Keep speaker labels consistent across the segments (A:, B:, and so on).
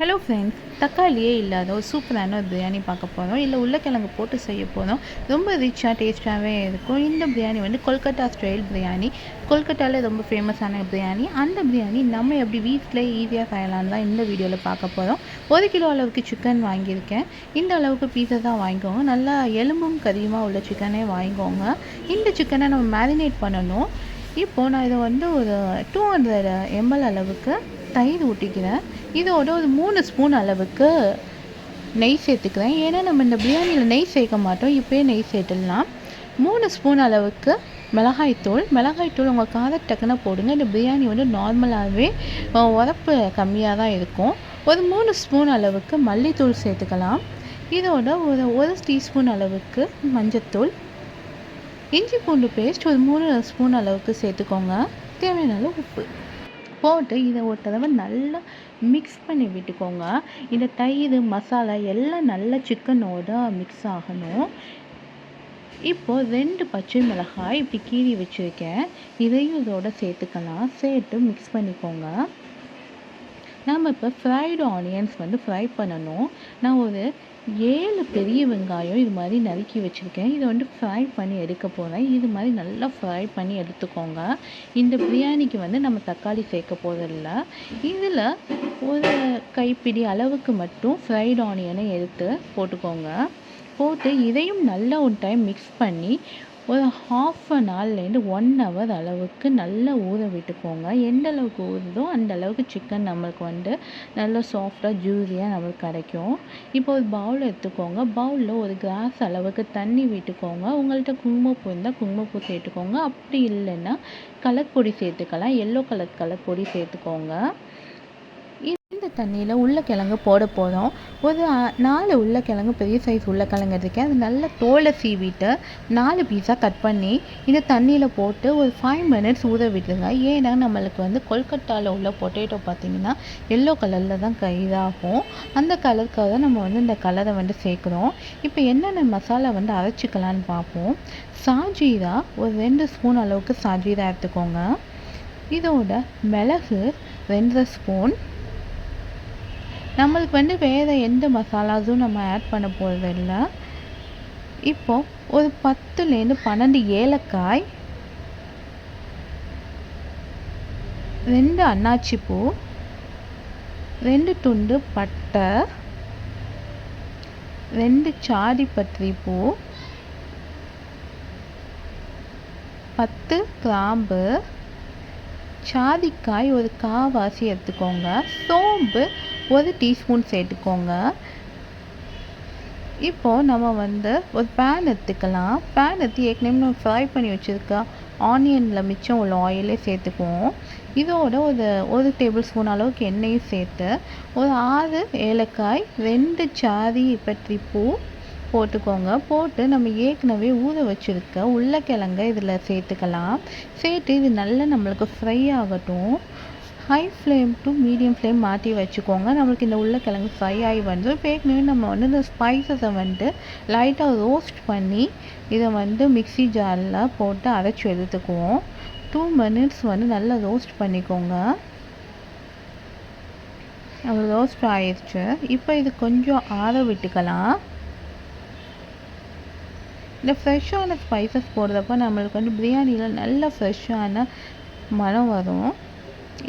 A: Hello friends தக்காளியே இல்லாத ஒரு சூப்பரான ஒரு பிரியாணி பார்க்க போகிறோம் இல்லை உருளைக்கிழங்கு போட்டு செய்ய போகிறோம் ரொம்ப ரிச்சாக டேஸ்ட்டாகவே இருக்கும். இந்த பிரியாணி வந்து கொல்கட்டா ஸ்டைல் பிரியாணி. கொல்கட்டாவில் ரொம்ப ஃபேமஸான பிரியாணி. அந்த பிரியாணி நம்ம எப்படி வீட்டில் ஈஸியாக செய்யலான்னு தான் இந்த வீடியோவில் பார்க்க போகிறோம் ஒரு கிலோ அளவுக்கு சிக்கன் வாங்கியிருக்கேன். இந்த அளவுக்கு பீஸை தான் வாங்கிக்கோங்க. நல்லா எலும்பும் கறியுமா உள்ள சிக்கனே வாங்கிக்கோங்க. இந்த சிக்கனை நம்ம மேரினேட் பண்ணணும். இப்போது நான் இதை வந்து ஒரு டூ ஹண்ட்ரட் எம்எல் அளவுக்கு தயிர் ஊற்றிக்கிறேன் இதோட ஒரு மூணு ஸ்பூன் அளவுக்கு நெய் சேர்த்துக்கிறேன். ஏன்னா நம்ம இந்த பிரியாணியில் நெய் சேர்க்க மாட்டோம். இப்போயே நெய் சேர்த்துடலாம். மூணு ஸ்பூன் அளவுக்கு மிளகாய்த்தூள் மிளகாய்த்தூள் உங்கள் கார டக்குன்னு போடுங்க. இந்த பிரியாணி வந்து நார்மலாகவே உரப்பு கம்மியாக தான் இருக்கும். ஒரு மூணு ஸ்பூன் அளவுக்கு மல்லித்தூள் சேர்த்துக்கலாம். இதோட ஒரு ஒரு டீஸ்பூன் அளவுக்கு மஞ்சத்தூள். இஞ்சி பூண்டு பேஸ்ட் ஒரு மூணு ஸ்பூன் அளவுக்கு சேர்த்துக்கோங்க. தேவையான அளவு உப்பு. போட்டு இதை ஒரு தடவை நல்லா மிக்ஸ் பண்ணி விட்டுக்கோங்க. இந்த தயிர் மசாலா எல்லாம் நல்லா சிக்கனோட மிக்ஸ் ஆகணும். இப்போது ரெண்டு பச்சை மிளகாய் இப்படி கீறி வச்சுருக்கேன். இதையும் இதோட சேர்த்துக்கலாம். சேர்த்து மிக்ஸ் பண்ணிக்கோங்க. நம்ம இப்போ ஃப்ரைடு ஆனியன்ஸ் வந்து ஃப்ரை பண்ணணும். நான் ஒரு ஏழு பெரிய வெங்காயம் இது மாதிரி நறுக்கி வச்சுருக்கேன். இதை வந்து ஃப்ரை பண்ணி எடுக்க போகிறேன் இது மாதிரி நல்லா ஃப்ரை பண்ணி எடுத்துக்கோங்க. இந்த பிரியாணிக்கு வந்து நம்ம தக்காளி சேர்க்க போகிறதில்ல இதில் ஒரு கைப்பிடி அளவுக்கு மட்டும் ஃப்ரைடு ஆனியனை எடுத்து போட்டுக்கோங்க. போட்டு இதையும் நல்லா ஒரு டைம் மிக்ஸ் பண்ணி ஒரு ஹாஃப் அன் ஹவர்லேருந்து ஒன் ஹவர் அளவுக்கு நல்லா ஊற விட்டுக்கோங்க. எந்த அளவுக்கு ஊறுதோ அந்த அளவுக்கு சிக்கன் நம்மளுக்கு வந்து நல்லா சாஃப்டாக ஜூஸியாக நம்மளுக்கு கிடைக்கும். இப்போ ஒரு பவுல் எடுத்துக்கோங்க. பவுலில் ஒரு கிளாஸ் அளவுக்கு தண்ணி விட்டுக்கோங்க. உங்கள்கிட்ட குங்குமப்பூ இருந்தால் குங்குமப்பூ சேர்த்துக்கோங்க. அப்படி இல்லைன்னா கலர் பொடி சேர்த்துக்கலாம். எல்லோ கலர் கலர் பொடி சேர்த்துக்கோங்க. இந்த தண்ணியில் உருளைக்கிழங்கு போட போகிறோம் ஒரு நாலு உருளைக்கிழங்கு பெரிய சைஸ் உருளைக்கிழங்கு இருக்கேன் அது நல்ல தோலை சீவிட்டு நாலு பீஸாக கட் பண்ணி இந்த தண்ணியில் போட்டு ஒரு ஃபைவ் மினிட்ஸ் ஊற விட்டுருங்க ஏன்னா நம்மளுக்கு வந்து கொல்கட்டாவில் உள்ள பொட்டேட்டோ பார்த்திங்கன்னா எல்லோ கலரில் தான் இதாகும். அந்த கலருக்காக தான் நம்ம வந்து இந்த கலரை வந்து சேர்க்குறோம். இப்போ என்னென்ன மசாலா வந்து அரைச்சிக்கலான்னு பார்ப்போம். சாஜீரா ஒரு ரெண்டு ஸ்பூன் அளவுக்கு சாஜீரா எடுத்துக்கோங்க. இதோட மிளகு ரெண்டரை ஸ்பூன் நம்மளுக்கு வந்து வேறு எந்த மசாலாஸும் நம்ம ஆட் பண்ண போகிறதில்ல இப்போது ஒரு பத்துலேருந்து பன்னெண்டு ஏலக்காய் ரெண்டு அன்னாச்சி பூ ரெண்டு துண்டு பட்டை ரெண்டு சாதி பத்திரி பூ பத்து கிராம்பு சாதிக்காய் ஒரு காவாசி எடுத்துக்கோங்க. சோம்பு ஒரு டீஸ்பூன் சேர்த்துக்கோங்க. இப்போது நம்ம வந்து ஒரு பேன் எடுத்துக்கலாம். பேன் எடுத்து ஏற்கனவே நம்ம ஃப்ரை பண்ணி வச்சுருக்க ஆனியனில் மிச்சம் உள்ள ஆயிலே சேர்த்துக்குவோம். இதோட ஒரு ஒரு டேபிள் ஸ்பூன் அளவுக்கு எண்ணெயும் சேர்த்து ஒரு ஆறு ஏலக்காய் ரெண்டு சாதி பற்றி பூ போட்டுக்கோங்க. போட்டு நம்ம ஏற்கனவே ஊற வச்சுருக்க உருளைக்கிழங்க இதில் சேர்த்துக்கலாம். சேர்த்து இது நல்லா நம்மளுக்கு ஃப்ரை ஆகட்டும். High flame to medium flame மாற்றி வச்சுக்கோங்க. நம்மளுக்கு இந்த உருளைக்கிழங்கு ஃப்ரை ஆகி வந்து ஏற்கனவே நம்ம வந்து இந்த ஸ்பைசஸை வந்து லைட்டாக ரோஸ்ட் பண்ணி இதை வந்து மிக்சி ஜாரில் போட்டு அரைச்சி எடுத்துக்குவோம். டூ மினிட்ஸ் வந்து நல்லா ரோஸ்ட் பண்ணிக்கோங்க. அது ரோஸ்ட் ஆயிடுச்சு இப்போ இது கொஞ்சம் ஆற விட்டுக்கலாம். இந்த ஃப்ரெஷ்ஷான ஸ்பைசஸ் போடுறப்ப நம்மளுக்கு வந்து பிரியாணியில் நல்ல ஃப்ரெஷ்ஷான மனம் வரும்.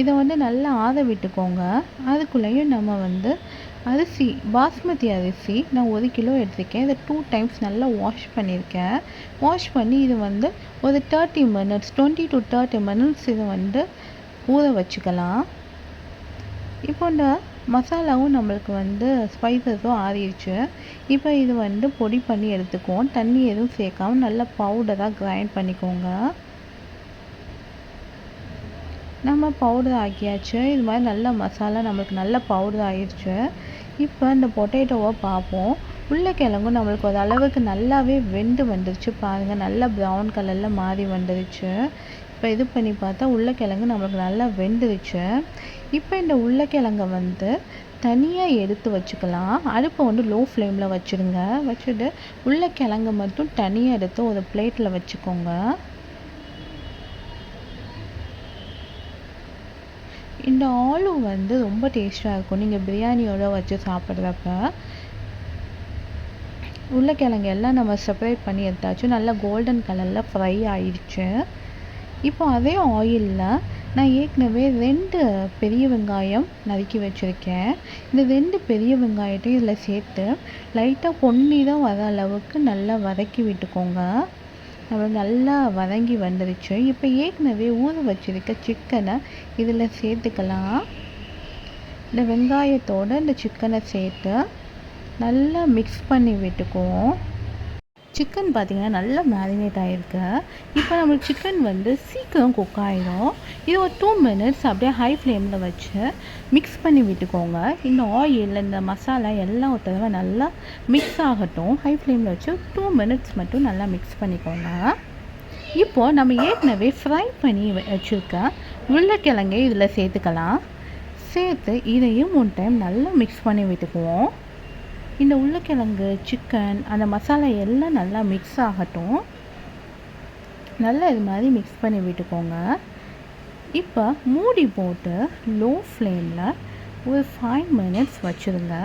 A: இதை வந்து நல்லா ஆற விட்டுக்கோங்க. அதுக்குள்ளேயும் நம்ம வந்து அரிசி பாஸ்மதி அரிசி நான் ஒரு கிலோ எடுத்திருக்கேன். இதை டூ டைம்ஸ் நல்லா வாஷ் பண்ணியிருக்கேன். வாஷ் பண்ணி இது வந்து ஒரு thirty minutes twenty to thirty minutes இதை வந்து ஊற வச்சுக்கலாம். இப்போ இந்த மசாலாவும் நம்மளுக்கு வந்து ஸ்பைசஸும் ஆறிடுச்சு. இப்போ இது வந்து பொடி பண்ணி எடுத்துக்குவோம். தண்ணி எதுவும் சேர்க்காம நல்லா பவுடராக கிரைண்ட் பண்ணிக்கோங்க. நம்ம பவுடர் ஆக்கியாச்சு. இது மாதிரி நல்ல மசாலா நம்மளுக்கு நல்ல பவுடர் ஆயிடுச்சு இப்போ இந்த பொட்டேட்டோவை பார்ப்போம். உருளைக்கிழங்கும் நம்மளுக்கு ஒரு அளவுக்கு நல்லாவே வெந்து வந்துருச்சு பாருங்கள் நல்லா ப்ரௌன் கலரில் மாறி வந்துருச்சு. இப்போ இது பண்ணி பார்த்தா உருளைக்கிழங்கு நம்மளுக்கு நல்லா வெந்துருச்சு. இப்போ இந்த உருளைக்கிழங்க வந்து தனியாக எடுத்து வச்சுக்கலாம். அடுப்பை வந்து லோ ஃப்ளேமில் வச்சுருங்க வச்சுட்டு உருளைக்கிழங்கு மட்டும் தனியாக எடுத்து ஒரு பிளேட்டில் வச்சுக்கோங்க. இந்த ஆலு வந்து ரொம்ப டேஸ்ட்டாக இருக்கும். நீங்கள் பிரியாணியோட வச்சு சாப்பிட்றப்ப உருளைக்கிழங்கு எல்லாம் நம்ம செப்பரேட் பண்ணி எடுத்தாச்சும் நல்லா கோல்டன் கலரில் ஃப்ரை ஆயிடுச்சு. இப்போ அதே ஆயிலில் நான் ஏற்கனவே ரெண்டு பெரிய வெங்காயம் நறுக்கி வச்சுருக்கேன். இந்த ரெண்டு பெரிய வெங்காயத்தையும் இதில் சேர்த்து லைட்டாக பொன்னிறம் வர அளவுக்கு நல்லா வதக்கி விட்டுக்கோங்க. நம்ம நல்லா வதங்கி வந்துருச்சு. இப்போ ஏற்கனவே ஊற வச்சுருக்க சிக்கனை இதில் சேர்த்துக்கலாம். இந்த வெங்காயத்தோடு இந்த சிக்கனை சேர்த்து நல்லா மிக்ஸ் பண்ணி விட்டுக்குவோம். சிக்கன் பார்த்திங்கன்னா நல்லா மேரினேட் ஆகிருக்கு இப்போ நம்மளுக்கு சிக்கன் வந்து சீக்கிரம் குக் ஆகிடும் இது ஒரு டூ மினிட்ஸ் அப்படியே ஹை ஃப்ளேமில் வச்சு மிக்ஸ் பண்ணி விட்டுக்கோங்க. இந்த ஆயில் இந்த மசாலா எல்லாம் ஒரு தடவை நல்லா மிக்ஸ் ஆகட்டும். ஹை ஃப்ளேமில் வச்சு டூ மினிட்ஸ் மட்டும் நல்லா மிக்ஸ் பண்ணிக்கோங்க. இப்போது நம்ம ஏற்கனவே ஃப்ரை பண்ணி வச்சுருக்க உருளைக்கிழங்கை இதில் சேர்த்துக்கலாம். சேர்த்து இதையும் ஒன் டைம் நல்லா மிக்ஸ் பண்ணி விட்டுக்குவோம். இந்த உருளைக்கிழங்கு சிக்கன் அந்த மசாலா எல்லாம் நல்லா மிக்ஸ் ஆகட்டும். நல்லா இது மாதிரி மிக்ஸ் பண்ணி விட்டுக்கோங்க. இப்போ மூடி போட்டு லோ ஃப்ளேமில் ஒரு ஃபைவ் மினிட்ஸ் வச்சுருங்க.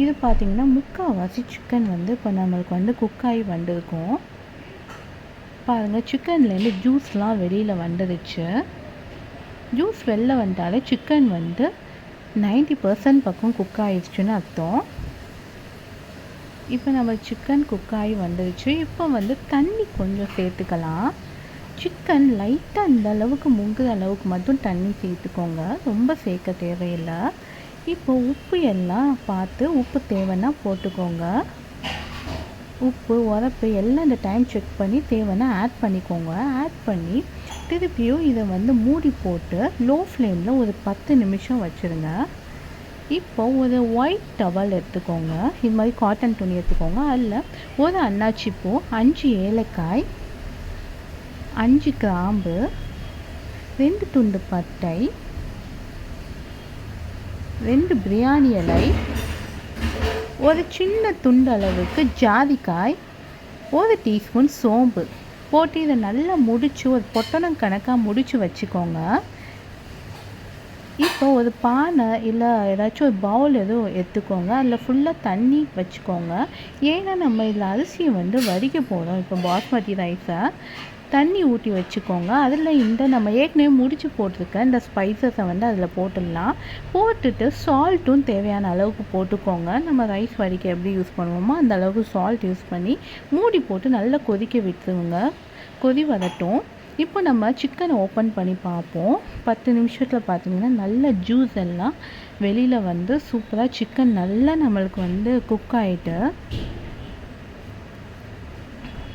A: இது பார்த்திங்கன்னா முக்கால்வாசி சிக்கன் வந்து இப்போ நம்மளுக்கு வந்து குக்காகி வந்திருக்கும். பாருங்கள் சிக்கன்லேருந்து ஜூஸ்லாம் வெளியில் வந்துடுச்சு ஜூஸ் வெளில வந்தாலே சிக்கன் வந்து நைன்ட்டி பர்சன்ட் பக்கம் குக் ஆயிடுச்சுன்னு அர்த்தம். இப்போ நம்ம சிக்கன் குக் ஆகி வந்துருச்சு. இப்போ வந்து தண்ணி கொஞ்சம் சேர்த்துக்கலாம். சிக்கன் லைட்டாக இந்த அளவுக்கு முங்குற அளவுக்கு மட்டும் தண்ணி சேர்த்துக்கோங்க. ரொம்ப சேர்க்க தேவையில்லை. இப்போ உப்பு எல்லாம் பார்த்து உப்பு தேவைன்னா போட்டுக்கோங்க. உப்பு உரப்பு எல்லாம் இந்த டைம் செக் பண்ணி தேவைன்னா ஆட் பண்ணிக்கோங்க. ஆட் பண்ணி திருப்பியும் இதை வந்து மூடி போட்டு லோ ஃப்ளேமில் ஒரு பத்து நிமிஷம் வச்சுருங்க. இப்போ ஒரு ஒயிட் டவல் எடுத்துக்கோங்க. இது மாதிரி காட்டன் துணி எடுத்துக்கோங்க. அதில் ஒரு அன்னாச்சி பூ அஞ்சு ஏலக்காய் அஞ்சு கிராம்பு ரெண்டு துண்டு பட்டை ரெண்டு பிரியாணி இலை ஒரு சின்ன துண்டு அளவுக்கு ஜாதிக்காய் ஒரு டீஸ்பூன் சோம்பு. போட்டு இதை நல்லா முடித்து ஒரு பொட்டணம் கணக்காக முடித்து வச்சுக்கோங்க. இப்போ ஒரு பானை இல்லை ஏதாச்சும் ஒரு பவுல் எதுவும் எடுத்துக்கோங்க. அதில் ஃபுல்லாக தண்ணி வச்சுக்கோங்க. ஏன்னா நம்ம இதில் அரிசியை வந்து வடிக்க போகிறோம் இப்போ பாஸ்மதி ரைஸை தண்ணி ஊற்றி வச்சுக்கோங்க. அதில் இந்த நம்ம ஏற்கனவே முடிச்சு போட்டிருக்க இந்த ஸ்பைசஸை வந்து அதில் போட்டுடலாம். போட்டுட்டு சால்ட்டும் தேவையான அளவுக்கு போட்டுக்கோங்க. நம்ம ரைஸ் வடிக்க எப்படி யூஸ் பண்ணுவோமோ அந்த அளவுக்கு சால்ட் யூஸ் பண்ணி மூடி போட்டு நல்லா கொதிக்க விட்டுருங்க. கொதி வரட்டும். இப்போ நம்ம சிக்கனை ஓப்பன் பண்ணி பார்ப்போம். பத்து நிமிஷத்தில் பார்த்தீங்கன்னா நல்ல ஜூஸ் எல்லாம் வெளியில் வந்து சூப்பராக சிக்கன் நல்லா நம்மளுக்கு வந்து குக் ஆகிட்டு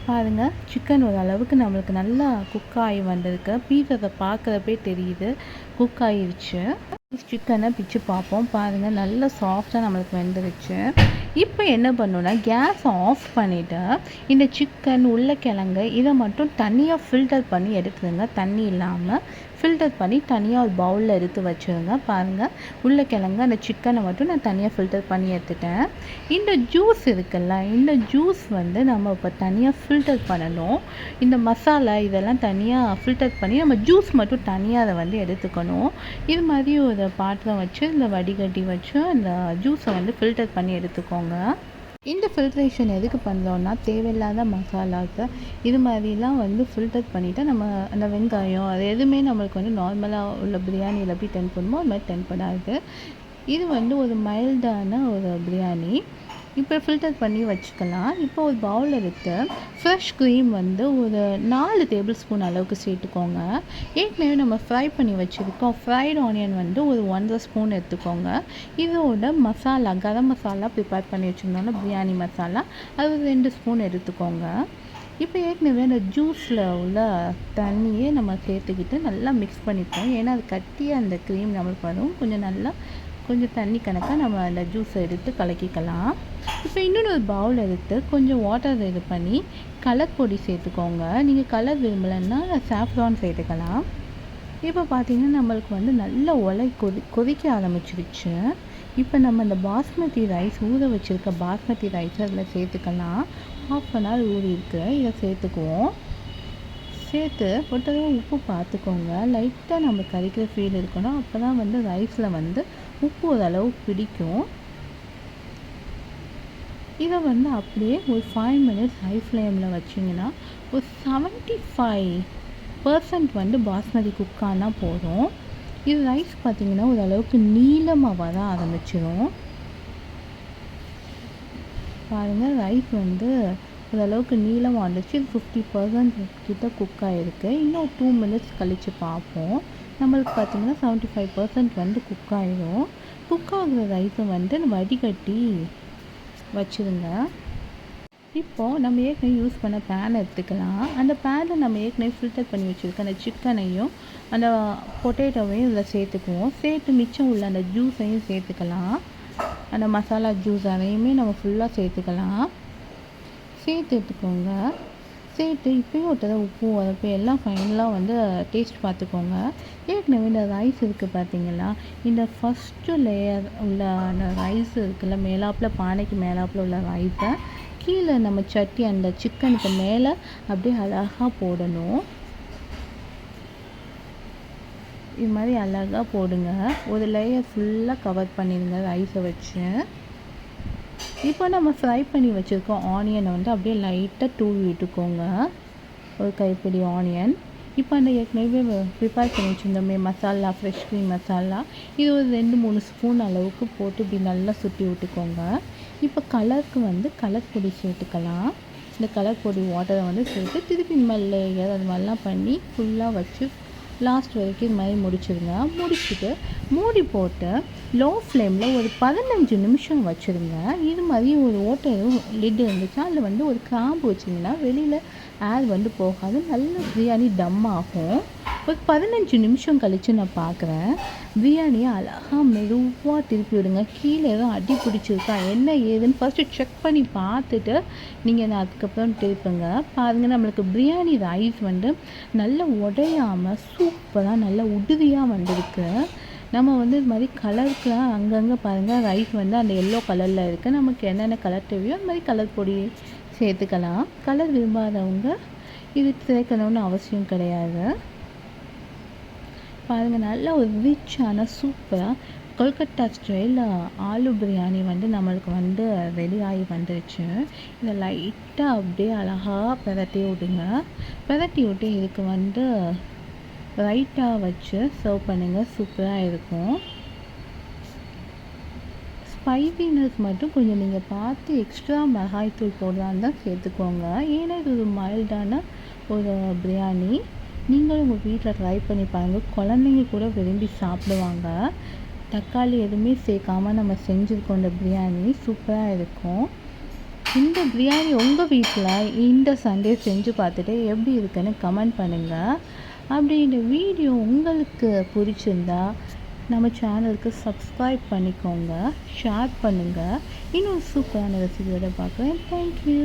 A: பாருங்கள் சிக்கன் ஒரு அளவுக்கு நம்மளுக்கு நல்லா குக் ஆகி வந்திருக்கு. பீஸை பார்க்குறப்பே தெரியுது குக் ஆகிருச்சு சிக்கனை பிச்சு பார்ப்போம். பாருங்கள் நல்லா சாஃப்டாக நம்மளுக்கு வெந்துருச்சு. இப்போ என்ன பண்ணுன்னா கேஸ் ஆஃப் பண்ணிவிட்டு இந்த சிக்கன் உருளைக்கிழங்கு இதை மட்டும் தனியாக ஃபில்டர் பண்ணி எடுத்துருங்க தண்ணி இல்லாமல் ஃபில்டர் பண்ணி தனியாக ஒரு பவுலில் எடுத்து வச்சுருங்க பாருங்கள் உருளைக்கிழங்கு அந்த சிக்கனை மட்டும் நான் தனியாக ஃபில்டர் பண்ணி எடுத்துட்டேன். இந்த ஜூஸ் இருக்குல்ல இந்த ஜூஸ் வந்து நம்ம இப்போ தனியாக ஃபில்டர் பண்ணணும். இந்த மசாலா இதெல்லாம் தனியாக ஃபில்டர் பண்ணி நம்ம ஜூஸ் மட்டும் தனியாக அதை வந்து எடுத்துக்கணும். இது மாதிரி ஒரு பாத்திரம் வச்சு இந்த வடிகட்டி வச்சு அந்த ஜூஸை வந்து ஃபில்டர் பண்ணி எடுத்துக்கோங்க. இந்த ஃபில்ட்ரேஷன் எதுக்கு பண்ணுறோன்னா தேவையில்லாத மசாலாஸை இது மாதிரிலாம் வந்து ஃபில்டர் பண்ணிவிட்டு நம்ம அந்த வெங்காயம் அது எதுவுமே நம்மளுக்கு வந்து நார்மலாக உள்ள பிரியாணியில் எப்படி டென் பண்ணுமோ அது மாதிரி டென் பண்ணாது. இது வந்து ஒரு மைல்டான ஒரு பிரியாணி. இப்போ ஃபில்டர் பண்ணி வச்சுக்கலாம். இப்போ ஒரு பவுல் எடுத்து ஃப்ரெஷ் க்ரீம் வந்து ஒரு நாலு டேபிள் ஸ்பூன் அளவுக்கு சேர்த்துக்கோங்க. ஏற்கனவே நம்ம ஃப்ரை பண்ணி வச்சுருக்கோம். ஃப்ரைட் ஆனியன் வந்து ஒரு ஒன்றரை ஸ்பூன் எடுத்துக்கோங்க. இதோட மசாலா கரம் மசாலா ப்ரிப்பேர் பண்ணி வச்சுருந்தோம்னா பிரியாணி மசாலா அது ஒரு ரெண்டு ஸ்பூன் எடுத்துக்கோங்க. இப்போ ஏற்கனவே அந்த ஜூஸில் உள்ள தண்ணியே நம்ம சேர்த்துக்கிட்டு நல்லா மிக்ஸ் பண்ணிப்போம். ஏன்னா அது கட்டியாக அந்த க்ரீம் நம்மளுக்கு வரும். கொஞ்சம் நல்லா கொஞ்சம் தண்ணி கணக்காக நம்ம அந்த ஜூஸை எடுத்து கலக்கிக்கலாம். இப்போ இன்னொன்று ஒரு பவுல் எடுத்து கொஞ்சம் வாட்டர் இது பண்ணி கலர் பொடி சேர்த்துக்கோங்க. நீங்கள் கலர் விரும்பலைன்னா சாஃப்ரான் சேர்த்துக்கலாம். இப்போ பார்த்தீங்கன்னா நம்மளுக்கு வந்து நல்ல ஒலை கொதி கொதிக்க ஆரம்பிச்சிருச்சு. இப்போ நம்ம இந்த பாஸ்மதி ரைஸ் ஊற வச்சுருக்க பாஸ்மதி ரைஸ் அதில் சேர்த்துக்கலாம். ஹாஃப் அன் ஹவர் ஊறி இருக்கு. இதை சேர்த்துக்குவோம். சேர்த்து ஒரு தடவை உப்பு பார்த்துக்கோங்க. லைட்டாக நம்ம கறிக்கிற ஃபீல் இருக்கணும். அப்போ தான் வந்து ரைஸில் வந்து உப்பு ஓரளவு பிடிக்கும். இதை வந்து அப்படியே ஒரு ஃபைவ் மினிட்ஸ் ஹை ஃப்ளேமில் வச்சிங்கன்னா ஒரு செவன்ட்டி ஃபைவ் பர்சன்ட் வந்து பாஸ்மதி குக் ஆனால் போதும். இது ரைஸ் பார்த்திங்கன்னா ஓரளவுக்கு நீளமாக வர ஆரம்பிச்சிடும் பாருங்கள் ரைஸ் வந்து ஓரளவுக்கு நீளமாக வந்துச்சு. இது ஃபிஃப்டி பர்சன்ட் கிட்ட குக் ஆகிருக்கு இன்னும் டூ மினிட்ஸ் கழித்து பார்ப்போம். நம்மளுக்கு பார்த்திங்கன்னா செவன்ட்டி ஃபைவ் பர்சன்ட் வந்து குக் ஆகிடும் குக் ஆகுற ரைஸை வந்து வடிகட்டி வச்சுருங்க. இப்போது நம்ம ஏற்கனவே யூஸ் பண்ண பேன் எடுத்துக்கலாம். அந்த பேனில் நம்ம ஏற்கனவே ஃபில்டர் பண்ணி வச்சுருக்க அந்த சிக்கனையும் அந்த பொட்டேட்டோவையும் இதில் சேர்த்துக்குவோம். சேர்த்து மிச்சம் உள்ள அந்த ஜூஸையும் சேர்த்துக்கலாம். அந்த மசாலா ஜூஸ் அதையுமே நம்ம ஃபுல்லாக சேர்த்துக்கலாம். சேர்த்து எடுத்துக்கோங்க. சேர்த்து இப்போயும் ஒரு தடவை உப்பு உதப்பு எல்லாம் ஃபைனலாக வந்து டேஸ்ட் பார்த்துக்கோங்க. ஏற்கனவே இந்த ரைஸ் இருக்குது பார்த்தீங்களா? இந்த ஃபஸ்ட்டு லேயர் உள்ள அந்த ரைஸ் இருக்குல்ல மேலாப்பில் பானைக்கு மேலாப்பில் உள்ள ரைஸை கீழே நம்ம சட்டி அந்த சிக்கனுக்கு மேலே அப்படியே அழகாக போடணும். இது மாதிரி அழகாக போடுங்க. ஒரு லேயர் ஃபுல்லாக கவர் பண்ணிடுங்க ரைஸை வச்சு. இப்போ நம்ம ஃப்ரை பண்ணி வச்சுருக்கோம் ஆனியனை வந்து அப்படியே லைட்டாக தூவி விட்டுக்கோங்க. ஒரு கைப்பிடி ஆனியன் இப்போ அந்த ஏற்கனவே ப்ரிப்பேர் பண்ணி வச்சுருந்தோமே மசாலா ஃப்ரெஷ் க்ரீம் மசாலா இது ஒரு ரெண்டு மூணு ஸ்பூன் அளவுக்கு போட்டு இப்படி நல்லா சுற்றி விட்டுக்கோங்க. இப்போ கலருக்கு வந்து கலர் பொடி சேர்த்துக்கலாம். இந்த கலர் பொடி வாட்டரை வந்து சேர்த்து திருப்பி மேல் லேயர் அது மாதிரிலாம் பண்ணி ஃபுல்லாக வச்சு லாஸ்ட் வரைக்கும் இது மாதிரி முடிச்சிடுங்க முடிச்சுட்டு மூடி போட்டு லோ ஃப்ளேமில் ஒரு பதினஞ்சு நிமிஷம் வச்சுருங்க. இது மாதிரி ஒரு ஓட்டை லிட் இருந்துச்சுன்னா அதில் வந்து ஒரு கிராம்பு வச்சிங்கன்னா வெளியில் ஏர் வந்து போகாது. நல்ல பிரியாணி டம் ஆகும். ஒரு பதினஞ்சு நிமிஷம் கழித்து நான் பார்க்குறேன் பிரியாணியை அழகாக மெதுவாக திருப்பி விடுங்க. கீழே எதுவும் அடி பிடிச்சிருக்கா என்ன ஏதுன்னு ஃபஸ்ட்டு செக் பண்ணி பார்த்துட்டு நீங்கள் நான் அதுக்கப்புறம் திருப்புங்க. பாருங்கள் நம்மளுக்கு பிரியாணி ரைஸ் வந்து நல்லா உடையாமல் சூப்பராக நல்லா உடுதியாக வந்திருக்கு. நம்ம வந்து இது மாதிரி கலருக்குலாம் அங்கங்கே பாருங்கள் ரைஸ் வந்து அந்த எல்லோ கலரில் இருக்குது நமக்கு என்னென்ன கலர் தேவையோ அந்த மாதிரி கலர் பொடி சேர்த்துக்கலாம். கலர் விரும்பாதவங்க இது சேர்க்கணும்னு அவசியம் கிடையாது. பாருங்கள் நல்லா ஒரு ரிச்சான சூப்பராக கொல்கட்டா ஸ்டைலில் ஆலு பிரியாணி வந்து நம்மளுக்கு வந்து ரெடி ஆகி வந்துருச்சு. இதை லைட்டாக அப்படியே அழகாக பிரட்டி விடுங்க. பிரட்டி விட்டு இதுக்கு வந்து ரைட்டாக வச்சு சர்வ் பண்ணுங்கள் சூப்பராக இருக்கும். ஸ்பைசினஸ் மட்டும் கொஞ்சம் நீங்கள் பார்த்து எக்ஸ்ட்ரா மிளகாய்த்தூள் போடலான்னு தான் சேர்த்துக்கோங்க. ஏன்னா இது ஒரு மைல்டான ஒரு பிரியாணி. நீங்களும் உங்கள் வீட்டில் ட்ரை பண்ணி பாருங்கள் குழந்தைங்க கூட விரும்பி சாப்பிடுவாங்க. தக்காளி எதுவுமே சேர்க்காம நம்ம செஞ்சுருக்கோம். இந்த பிரியாணி சூப்பராக இருக்கும். இந்த பிரியாணி உங்கள் வீட்டில் இந்த சண்டே செஞ்சு பார்த்துட்டு எப்படி இருக்குன்னு கமெண்ட் பண்ணுங்கள் அப்படி இந்த வீடியோ உங்களுக்கு பிடிச்சிருந்தா நம்ம சேனலுக்கு சப்ஸ்கிரைப் பண்ணிக்கோங்க. ஷேர் பண்ணுங்கள் இன்னும் சூப்பரான ரெசிபியோட பார்க்குறேன். தேங்க்யூ